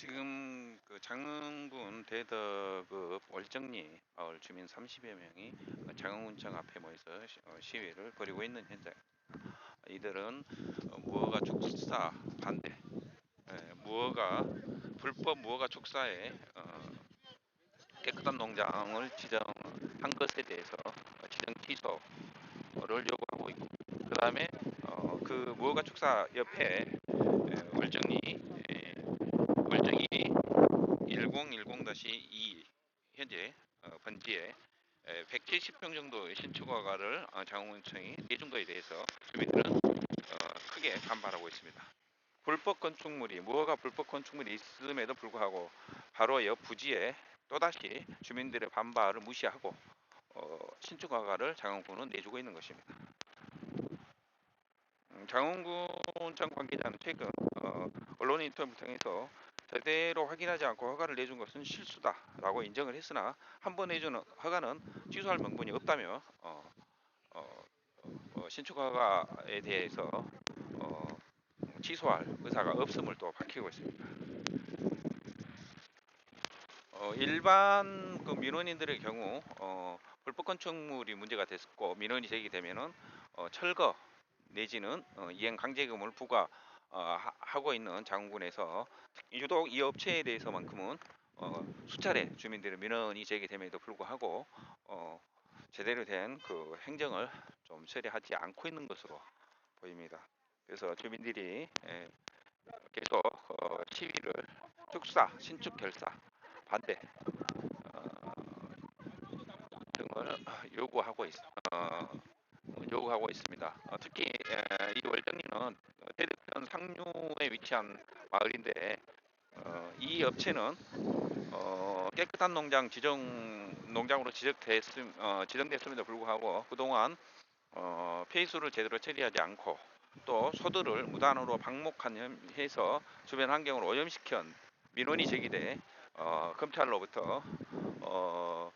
지금 그 장흥군 대덕읍 월정리 마을 주민 30여 명이 장흥군청 앞에 모여서 시- 어, 시위를 벌이고 있는 현장. 이들은 어, 무허가 축사 반대, 에, 무허가 불법 무허가 축사에 어, 깨끗한 농장을 지정한 것에 대해서 어, 지정 취소를 요구하고 있고, 그 다음에 어, 그 무허가 축사 옆에 에, 월정리 에, 월정이 1010-2 현재 어, 번지에 170평 정도의 신축 허가를 어, 장원청이 내준 것에 대해서 주민들은 어, 크게 반발하고 있습니다. 불법 건축물이 무허가 불법 건축물이 있음에도 불구하고 바로 옆 부지에 또다시 주민들의 반발을 무시하고 어, 신축 허가를 장원군은 내주고 있는 것입니다. 음, 장원군청 관계자는 최근 어, 언론 인터뷰를 통해서 제대로 확인하지 않고 허가를 내준 것은 실수다라고 인정을 했으나 한 번 내주는 허가는 취소할 명분이 없다며 어, 어, 어, 신축 허가에 대해서 어, 취소할 의사가 없음을 또 밝히고 있습니다. 어, 일반 그 민원인들의 경우 어, 불법 건축물이 문제가 됐고 민원이 제기되면은 어, 철거 내지는 어, 이행 강제금을 부과 어, 하- 하고 있는 장군에서 유독 이 업체에 대해서만큼은 어, 수차례 주민들의 민원이 제기됨에도 불구하고 어, 제대로 된 그 행정을 좀 처리하지 않고 있는 것으로 보입니다. 그래서 주민들이 예, 계속 어, 시위를 축사, 신축 결사 반대 어, 등을 요구하고 있, 어, 요구하고 있습니다. 어, 특히 에, 이 월정리는 대대편 상류에 위치한 마을인데 어, 이 업체는 어, 깨끗한 농장 지정 농장으로 지정됐음, 어, 지정됐음에도 불구하고 그동안 어, 폐수를 제대로 처리하지 않고 또 소들을 무단으로 방목한 해서 주변 환경을 오염시킨 민원이 제기돼 어, 검찰로부터 어,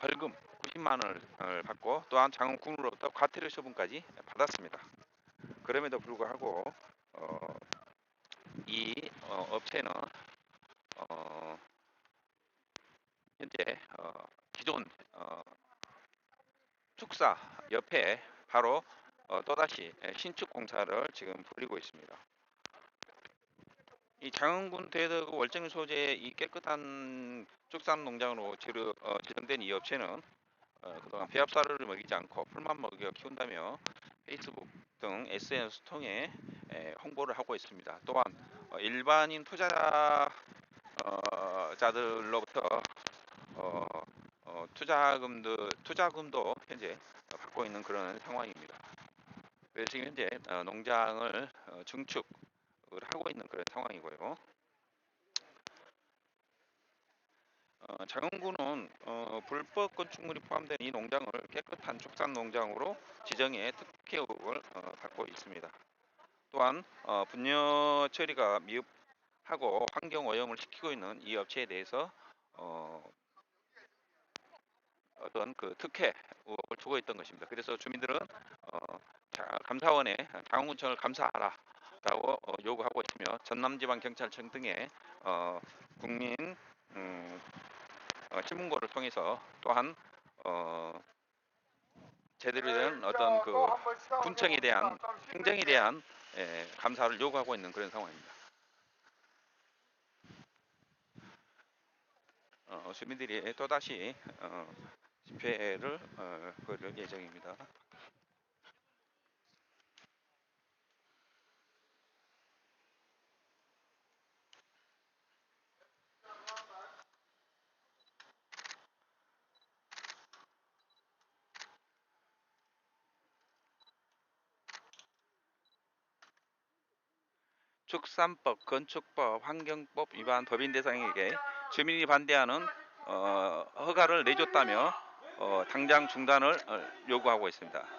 벌금 90만 원을 받고 또한 장군으로부터 과태료 처분까지 받았습니다. 그럼에도 불구하고 어, 이 어, 업체는 어, 현재 어, 기존 어, 축사 옆에 바로 어, 또다시 신축 공사를 지금 벌이고 있습니다. 이 장흥군 대덕 월정 소재의 이 깨끗한 축산 농장으로 지르, 어, 지정된 이 업체는 어, 그동안 배합사료를 먹이지 않고 풀만 먹여 키운다며 페이스북 등 SNS 통해 에, 홍보를 하고 있습니다. 또한 어, 일반인 투자자들로부터 어, 어, 투자금도 투자금도 현재 어, 받고 있는 그런 상황입니다. 지금 현재 어, 농장을 어, 증축을 하고 있는 그런 상황이고요. 어, 장흥군은 어, 불법 건축물이 포함된 이 농장을 깨끗한 축산 농장으로 지정해 특혜업을 어, 받고 있습니다. 또한 어, 분뇨 처리가 미흡하고 환경 오염을 시키고 있는 이 업체에 대해서 어, 어떤 그 특혜 의혹을 두고 있던 것입니다. 그래서 주민들은 어, 자, 감사원에 장흥군청을 감사하라 라고 어, 요구하고 있으며 전남지방경찰청 등의 어, 국민 음, 어, 신문고를 통해서 또한 어, 제대로 된 어떤 그 군청에 대한 행정에 대한 예, 감사를 요구하고 있는 그런 상황입니다. 어, 주민들이 또다시 어, 집회를 어, 벌일 예정입니다. 축산법, 건축법, 환경법 위반 법인 대상에게 주민이 반대하는 어, 허가를 내줬다며 어, 당장 중단을 어, 요구하고 있습니다.